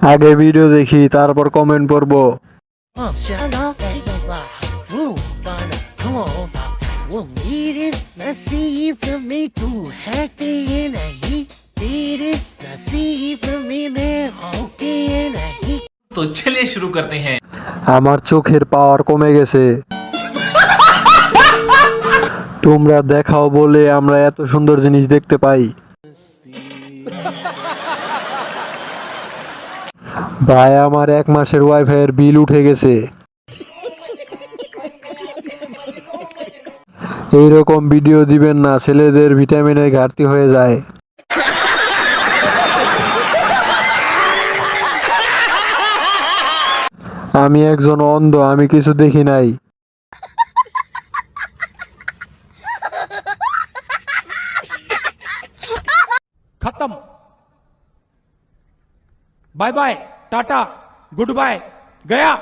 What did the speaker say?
আগে ভিডিও দেখি তারপর কমেন্ট করব তো চলে শুরু করতে হ্যাঁ আমার চোখের পাওয়ার কমে গেছে। তোমরা দেখাও বলে আমরা এত সুন্দর জিনিস দেখতে পাই। ভাই, আমার এক মাসের ওয়াইফাইয়ের বিল উঠে গেছে। এইরকম ভিডিও দিবেন না, ছেলেদের ভিটামিনের ঘাটতি হয়ে যায়। আমি একজন অন্ধ, আমি কিছু দেখি নাই। খতম। Bye bye. Tata goodbye गया।